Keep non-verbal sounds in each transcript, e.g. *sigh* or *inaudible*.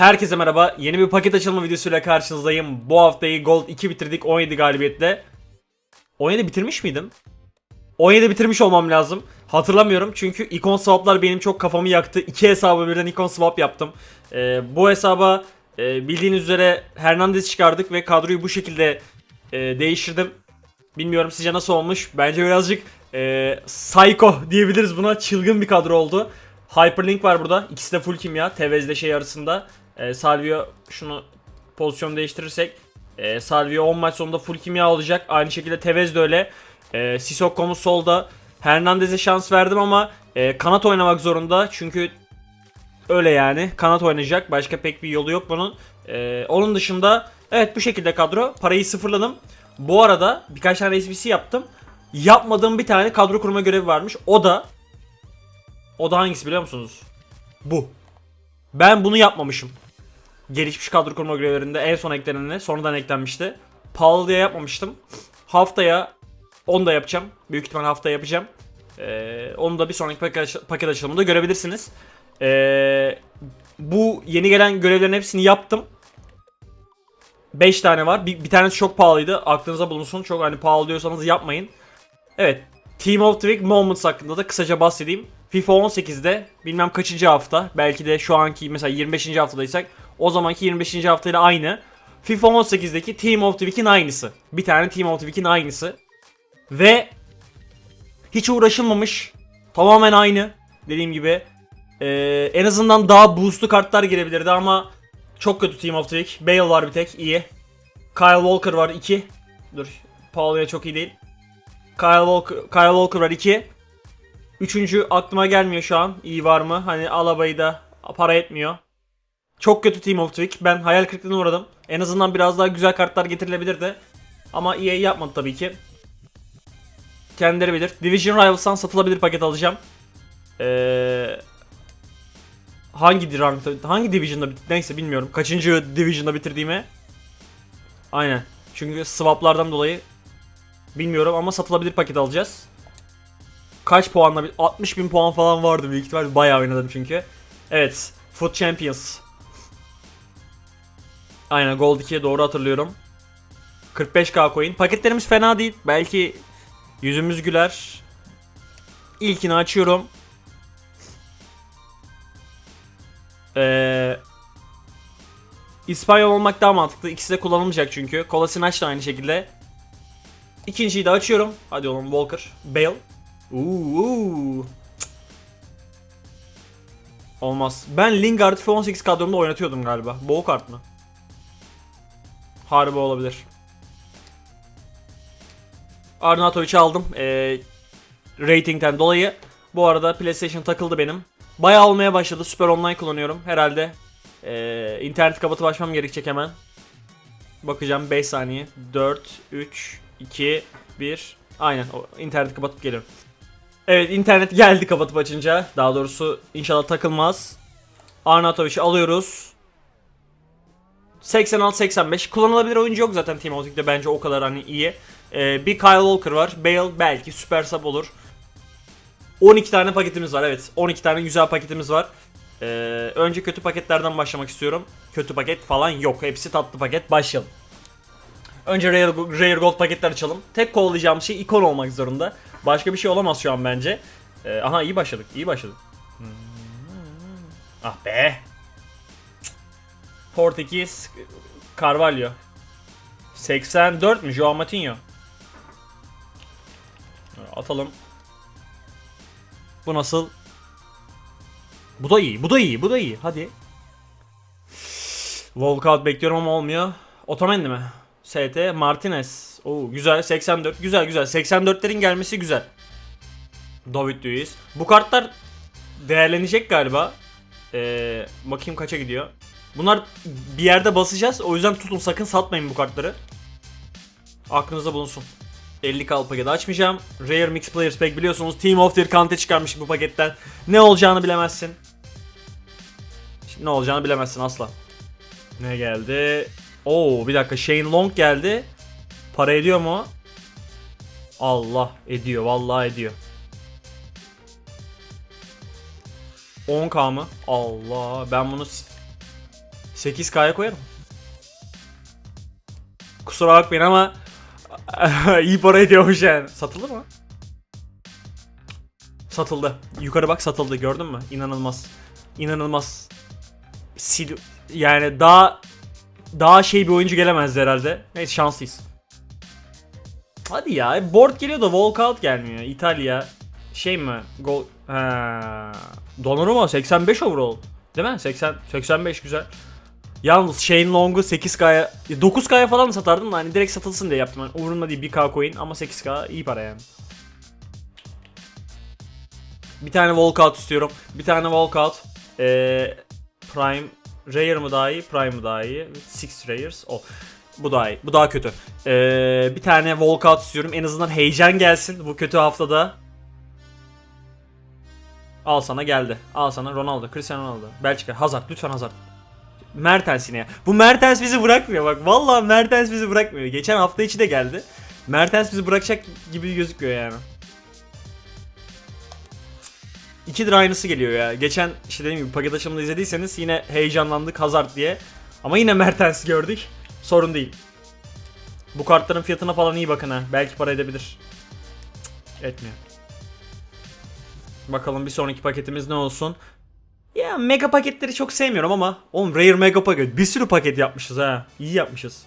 Herkese merhaba. Yeni bir paket açılma videosuyla karşınızdayım. Bu haftayı Gold 2 bitirdik 17 galibiyetle. 17 bitirmiş miydim? 17 bitirmiş olmam lazım. Hatırlamıyorum çünkü ikon swaplar benim çok kafamı yaktı. İki hesabı birden ikon swap yaptım. Ee, bu hesaba e, bildiğiniz üzere Hernandez çıkardık ve kadroyu bu şekilde e, değiştirdim. Bilmiyorum sizce nasıl olmuş. Bence birazcık e, psycho diyebiliriz buna. Çılgın bir kadro oldu. Hyperlink var burada. İkisi de full kimya. Tevez'de şey arasında. E, Salvio şunu pozisyon değiştirirsek. E, Salvio 10 maç sonunda full kimya olacak. Aynı şekilde Tevez de öyle. E, Sissoko'muz solda. Hernandez'e şans verdim ama e, kanat oynamak zorunda. Çünkü öyle yani. Kanat oynayacak. Başka pek bir yolu yok bunun. E, onun dışında evet bu şekilde kadro. Parayı sıfırladım. Bu arada birkaç tane SBC yaptım. Yapmadığım bir tane kadro kurma görevi varmış. O da o da hangisi biliyor musunuz? Bu. Ben bunu yapmamışım. Gelişmiş kadro kurma görevlerinde en son eklenene sonradan eklenmişti. Pahalı diye yapmamıştım. Haftaya onu da yapacağım. Büyük ihtimal haftaya yapacağım. Ee, onu da bir sonraki paket, paket açılımında görebilirsiniz. Ee, bu yeni gelen görevlerin hepsini yaptım. 5 tane var. Bir, bir tanesi çok pahalıydı. Aklınıza bulunsun. Çok hani pahalı diyorsanız yapmayın. Evet. Team of the Week Moments hakkında da kısaca bahsedeyim. FIFA 18'de bilmem kaçıncı hafta. Belki de şu anki mesela 25. haftadaysak o zamanki 25. haftayla aynı. FIFA 18'deki Team of the Week'in aynısı. Bir tane Team of the Week'in aynısı. Ve hiç uğraşılmamış. Tamamen aynı. Dediğim gibi. Ee, en azından daha boostlu kartlar girebilirdi ama çok kötü Team of the Week. Bale var bir tek iyi. Kyle Walker var 2. Dur. Paolo'ya çok iyi değil. Kyle Walker, Kyle Walker var 2. Üçüncü aklıma gelmiyor şu an. İyi var mı? Hani Alaba'yı da para etmiyor. Çok kötü Team of Week. Ben hayal kırıklığına uğradım. En azından biraz daha güzel kartlar getirilebilirdi. Ama EA yapmadı tabii ki. Kendileri bilir. Division Rivals'tan satılabilir paket alacağım. Ee, hangi rankta, hangi division'da bit neyse bilmiyorum. Kaçıncı division'da bitirdiğimi. Aynen. Çünkü swaplardan dolayı bilmiyorum ama satılabilir paket alacağız. Kaç puanla? 60 bin puan falan vardı büyük ihtimal. Bayağı oynadım çünkü. Evet. Foot Champions. Aynen Gold 2'ye doğru hatırlıyorum. 45k coin. Paketlerimiz fena değil. Belki yüzümüz güler. İlkini açıyorum. Ee, İspanyol olmak daha mantıklı. İkisi de kullanılmayacak çünkü. Kolasinac da aynı şekilde. İkinciyi de açıyorum. Hadi oğlum Walker. Bale. Uuu. Olmaz. Ben Lingard F18 kadromda oynatıyordum galiba. Boğuk kart mı? Harbi olabilir. Arnatovic'i aldım. Ee, ratingten dolayı. Bu arada PlayStation takıldı benim. Bayağı olmaya başladı. Süper Online kullanıyorum. Herhalde ee, interneti kapatıp açmam gerekecek hemen. Bakacağım 5 saniye. 4, 3, 2, 1. Aynen o interneti kapatıp geliyorum. Evet internet geldi kapatıp açınca. Daha doğrusu inşallah takılmaz. Arnatovic'i alıyoruz. 86-85. Kullanılabilir oyuncu yok zaten Team Olympics'te bence o kadar hani iyi. Ee, bir Kyle Walker var. Bale belki süper sub olur. 12 tane paketimiz var evet. 12 tane güzel paketimiz var. Ee, önce kötü paketlerden başlamak istiyorum. Kötü paket falan yok. Hepsi tatlı paket. Başlayalım. Önce Rare, Rare Gold paketler açalım. Tek kovalayacağım şey ikon olmak zorunda. Başka bir şey olamaz şu an bence. Ee, aha iyi başladık. iyi başladık. Hmm. Ah be. Portekiz Carvalho. 84 mü? Joao Matinho. Atalım. Bu nasıl? Bu da iyi. Bu da iyi. Bu da iyi. Hadi. Walkout bekliyorum ama olmuyor. Otamendi mi? ST Martinez. Oo güzel 84. Güzel güzel. 84'lerin gelmesi güzel. David Luiz. Bu kartlar değerlenecek galiba. Ee, bakayım kaça gidiyor. Bunlar bir yerde basacağız. O yüzden tutun sakın satmayın bu kartları. Aklınızda bulunsun. 50 kal paketi açmayacağım. Rare Mix Players Pack biliyorsunuz Team of the Kante çıkarmış bu paketten. Ne olacağını bilemezsin. Şimdi ne olacağını bilemezsin asla. Ne geldi? Oo bir dakika Shane Long geldi. Para ediyor mu? Allah ediyor vallahi ediyor. 10k mı? Allah ben bunu 8K'ya koyarım. Kusura bakmayın ama *laughs* iyi para ediyormuş yani. Satıldı mı? Satıldı. Yukarı bak satıldı gördün mü? İnanılmaz. İnanılmaz. Sil yani daha daha şey bir oyuncu gelemezdi herhalde. Neyse şanslıyız. Hadi ya board geliyor da walkout gelmiyor. İtalya şey mi? Gol ha. Donnarumma 85 overall. Değil mi? 80 85 güzel. Yalnız Shane Long'u 8K'ya 9K'ya falan satardım da hani direkt satılsın diye yaptım. Yani umurumda değil 1K coin ama 8K iyi para yani. Bir tane walkout istiyorum. Bir tane walkout. Ee, Prime Rare mı daha iyi? Prime mı daha iyi? Six Rares. O. Bu daha iyi. Bu daha kötü. Ee, bir tane walkout istiyorum. En azından heyecan gelsin bu kötü haftada. Al sana geldi. Al sana Ronaldo, Cristiano Ronaldo. Belçika, Hazard. Lütfen Hazard. Mertens yine. Bu Mertens bizi bırakmıyor bak. Vallahi Mertens bizi bırakmıyor. Geçen hafta içi de geldi. Mertens bizi bırakacak gibi gözüküyor yani. İkidir aynısı geliyor ya. Geçen işte dediğim gibi paket açılımını izlediyseniz yine heyecanlandık Hazard diye. Ama yine Mertens gördük. Sorun değil. Bu kartların fiyatına falan iyi bakın ha. Belki para edebilir. Cık, etmiyor. Bakalım bir sonraki paketimiz ne olsun. Ya mega paketleri çok sevmiyorum ama oğlum rare mega paket bir sürü paket yapmışız ha. İyi yapmışız.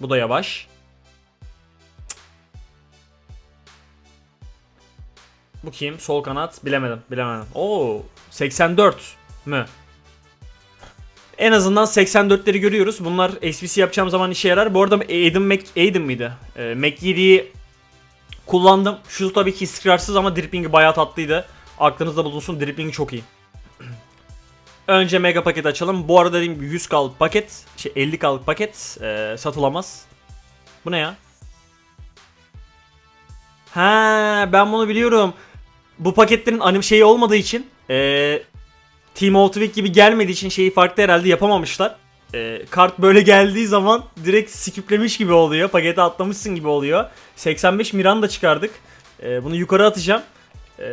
Bu da yavaş. Bu kim? Sol kanat. Bilemedim. Bilemedim. Oo, 84 mü? En azından 84'leri görüyoruz. Bunlar SBC yapacağım zaman işe yarar. Bu arada Aiden Mac Aiden miydi? Ee, Mac 7'yi kullandım. Şu tabii ki istikrarsız ama dripping'i bayağı tatlıydı. Aklınızda bulunsun dripping'i çok iyi. Önce mega paket açalım. Bu arada dediğim gibi 100 kalık paket, şey 50 kalık paket e, satılamaz. Bu ne ya? Ha, ben bunu biliyorum. Bu paketlerin anim şeyi olmadığı için, e, Team Ultimate gibi gelmediği için şeyi farklı herhalde yapamamışlar. E, kart böyle geldiği zaman direkt skiplemiş gibi oluyor. Pakete atlamışsın gibi oluyor. 85 Miranda çıkardık. E, bunu yukarı atacağım. E,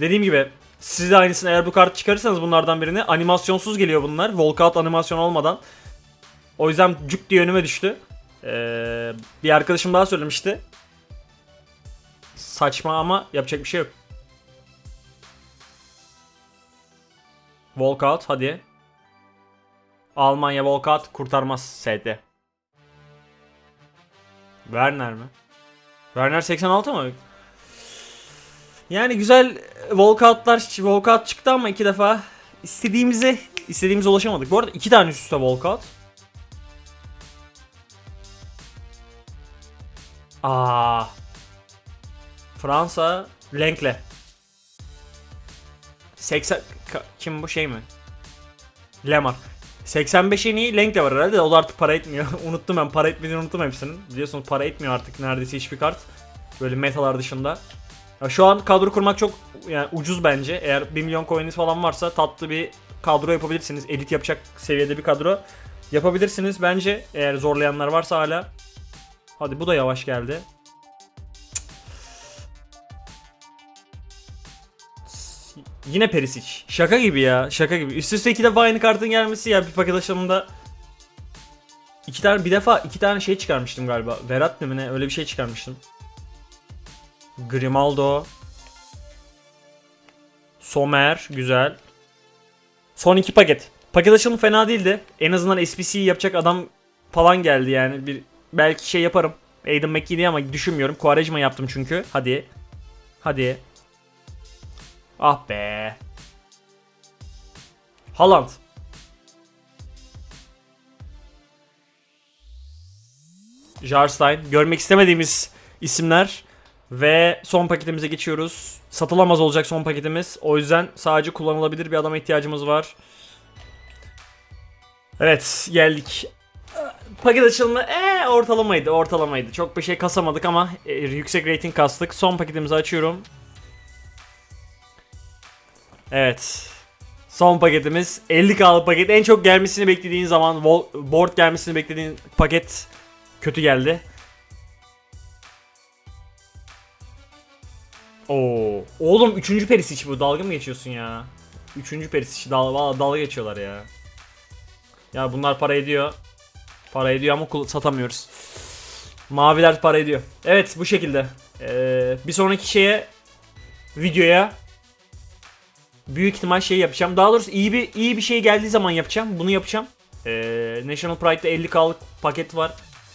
dediğim gibi siz de aynısını eğer bu kartı çıkarırsanız bunlardan birini animasyonsuz geliyor bunlar. Walkout animasyon olmadan. O yüzden cuk diye önüme düştü. E, bir arkadaşım daha söylemişti. Saçma ama yapacak bir şey yok. Walkout hadi. Almanya walkout kurtarmaz SD. Werner mi? Werner 86 mı? Yani güzel walkoutlar walkout çıktı ama iki defa istediğimize istediğimize ulaşamadık. Bu arada iki tane üst üste walkout. Aa. Fransa Lenkle. 80 Ka- kim bu şey mi? Lemar. 85 en iyi Lenk de var herhalde o da artık para etmiyor. *laughs* unuttum ben para etmediğini unuttum hepsinin. Biliyorsunuz para etmiyor artık neredeyse hiçbir kart. Böyle metalar dışında. Ya şu an kadro kurmak çok yani ucuz bence. Eğer 1 milyon coin'iniz falan varsa tatlı bir kadro yapabilirsiniz. Edit yapacak seviyede bir kadro yapabilirsiniz bence. Eğer zorlayanlar varsa hala. Hadi bu da yavaş geldi. Yine Perisic. Şaka gibi ya. Şaka gibi. Üst üste iki defa aynı kartın gelmesi ya bir paket açılımında. İki tane bir defa iki tane şey çıkarmıştım galiba. Verat ne öyle bir şey çıkarmıştım. Grimaldo. Somer güzel. Son iki paket. Paket açılımı fena değildi. En azından SPC yapacak adam falan geldi yani. Bir belki şey yaparım. Aiden McKinney ama düşünmüyorum. Quaresma yaptım çünkü. Hadi. Hadi. Ah be. Haaland. Jarstein. Görmek istemediğimiz isimler. Ve son paketimize geçiyoruz. Satılamaz olacak son paketimiz. O yüzden sadece kullanılabilir bir adama ihtiyacımız var. Evet geldik. Paket açılımı ee, ortalamaydı ortalamaydı. Çok bir şey kasamadık ama e, yüksek rating kastık. Son paketimizi açıyorum. Evet. Son paketimiz 50k'lık paket. En çok gelmesini beklediğin zaman board gelmesini beklediğin paket kötü geldi. Oo. Oğlum 3. Perisic bu. Dalga mı geçiyorsun ya? Üçüncü perisi dal, valla dalga geçiyorlar ya. Ya bunlar para ediyor. Para ediyor ama satamıyoruz. Maviler para ediyor. Evet bu şekilde. Ee, bir sonraki şeye videoya büyük ihtimal şey yapacağım. Daha doğrusu iyi bir iyi bir şey geldiği zaman yapacağım. Bunu yapacağım. Ee, National Pride'da 50k'lık paket var.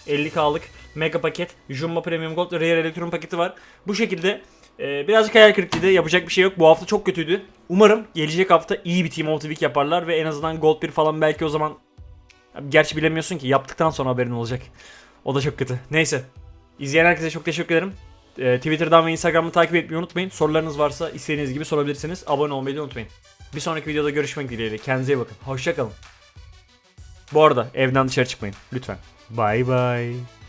50k'lık mega paket. Jumbo Premium Gold Rare Electron paketi var. Bu şekilde e, birazcık hayal kırıklığıydı. Yapacak bir şey yok. Bu hafta çok kötüydü. Umarım gelecek hafta iyi bir Team of the Week yaparlar ve en azından Gold 1 falan belki o zaman Gerçi bilemiyorsun ki yaptıktan sonra haberin olacak. O da çok kötü. Neyse. İzleyen herkese çok teşekkür ederim. Ee, Twitter'dan ve Instagram'dan takip etmeyi unutmayın. Sorularınız varsa istediğiniz gibi sorabilirsiniz. Abone olmayı da unutmayın. Bir sonraki videoda görüşmek dileğiyle. Kendinize iyi bakın. Hoşçakalın. Bu arada evden dışarı çıkmayın. Lütfen. Bye bye.